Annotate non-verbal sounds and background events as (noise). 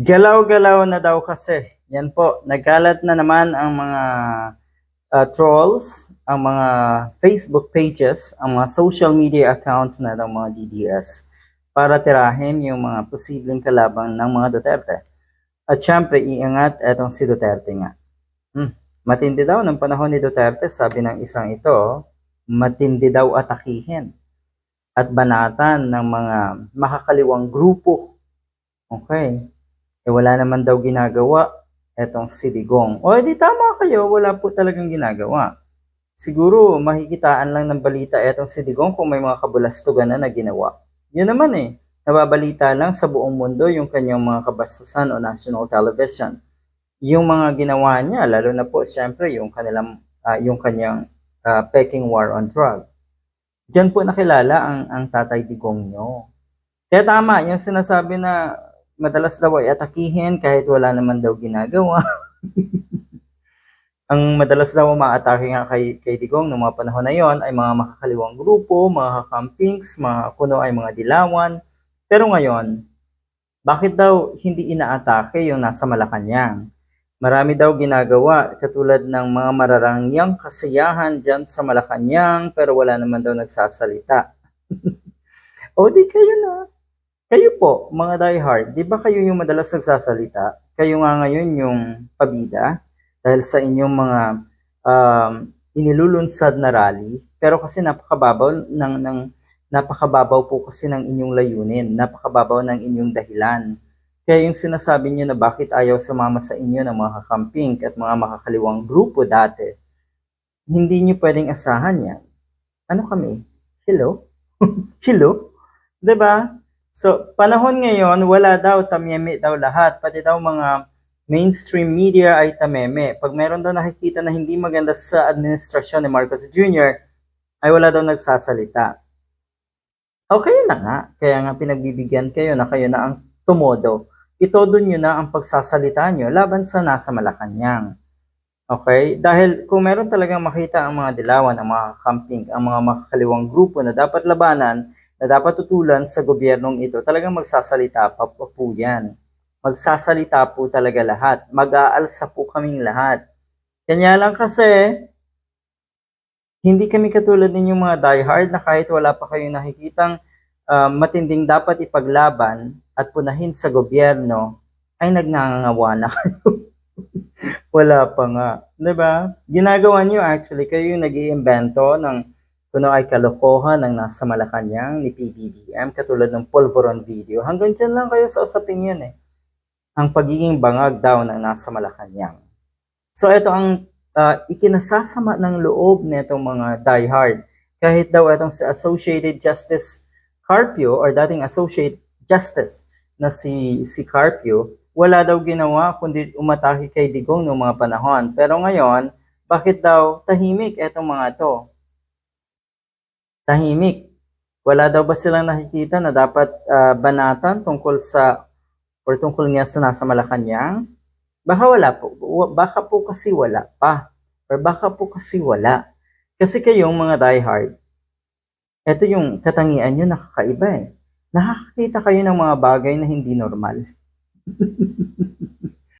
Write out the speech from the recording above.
Galaw-galaw na daw kasi. Yan po, nagkalat na naman ang mga uh, trolls, ang mga Facebook pages, ang mga social media accounts na ng mga DDS para tirahin yung mga posibleng kalabang ng mga Duterte. At syempre, iangat etong si Duterte nga. Hmm. Matindi daw ng panahon ni Duterte, sabi ng isang ito, matindi daw atakihin at banatan ng mga makakaliwang grupo. Okay. Eh wala naman daw ginagawa etong si Digong. O di tama kayo, wala po talagang ginagawa. Siguro makikitaan lang ng balita etong si Digong kung may mga kabulastugan na na ginawa. Yun naman eh, nababalita lang sa buong mundo yung kanyang mga kabastusan o national television. Yung mga ginawa niya, lalo na po siyempre yung kanilang ah, yung kanyang ah, peking war on drugs. Diyan po nakilala ang ang Tatay Digong nyo. Kaya tama, yung sinasabi na madalas daw ay atakihin kahit wala naman daw ginagawa. (laughs) ang madalas daw umaatake nga kay, kay Digong noong mga panahon na yon ay mga makakaliwang grupo, mga kakampings, mga kuno ay mga dilawan. Pero ngayon, bakit daw hindi inaatake yung nasa Malacanang? Marami daw ginagawa katulad ng mga mararangyang kasiyahan dyan sa Malacanang pero wala naman daw nagsasalita. (laughs) o di kayo na. Kayo po, mga diehard, di ba kayo yung madalas nagsasalita? Kayo nga ngayon yung pabida dahil sa inyong mga um, inilulunsad na rally. Pero kasi napakababaw ng, ng napakababaw po kasi ng inyong layunin, napakababaw ng inyong dahilan. Kaya yung sinasabi niyo na bakit ayaw sumama sa inyo ng mga kakamping at mga makakaliwang grupo dati, hindi niyo pwedeng asahan yan. Ano kami? Hello? (laughs) Hello? 'Di ba? So, panahon ngayon, wala daw, tamyeme daw lahat. Pati daw mga mainstream media ay tameme. Pag meron daw nakikita na hindi maganda sa administrasyon ni Marcos Jr., ay wala daw nagsasalita. O kayo na nga, kaya nga pinagbibigyan kayo na kayo na ang tumodo. Itodo nyo na ang pagsasalita nyo laban sa nasa Malacanang. Okay? Dahil kung meron talagang makita ang mga dilawan, ang mga camping, ang mga makakaliwang grupo na dapat labanan, na dapat tutulan sa gobyernong ito, talagang magsasalita pa po yan. Magsasalita po talaga lahat. Mag-aalsa po kaming lahat. Kanya lang kasi, hindi kami katulad ninyong mga diehard na kahit wala pa kayong nakikitang uh, matinding dapat ipaglaban at punahin sa gobyerno, ay nagngangawa na kayo. (laughs) wala pa nga. ba? Diba? Ginagawa niyo actually, kayo yung nag iimbento ng kuno ay kalokohan ng nasa Malacanang ni PBBM katulad ng Polvoron video. Hanggang dyan lang kayo sa usapin yun eh. Ang pagiging bangag daw ng nasa Malacanang. So ito ang uh, ikinasasama ng loob nitong mga diehard. Kahit daw itong si Associated Justice Carpio or dating Associate Justice na si, si Carpio, wala daw ginawa kundi umatake kay Digong noong mga panahon. Pero ngayon, bakit daw tahimik itong mga to? Tahimik. Wala daw ba silang nakikita na dapat uh, banatan tungkol sa or tungkol nga sa nasa Malacanang? Baka wala po. Baka po kasi wala pa. Or baka po kasi wala. Kasi kayong mga diehard, ito yung katangian nyo nakakaiba eh. Nakakakita kayo ng mga bagay na hindi normal. (laughs)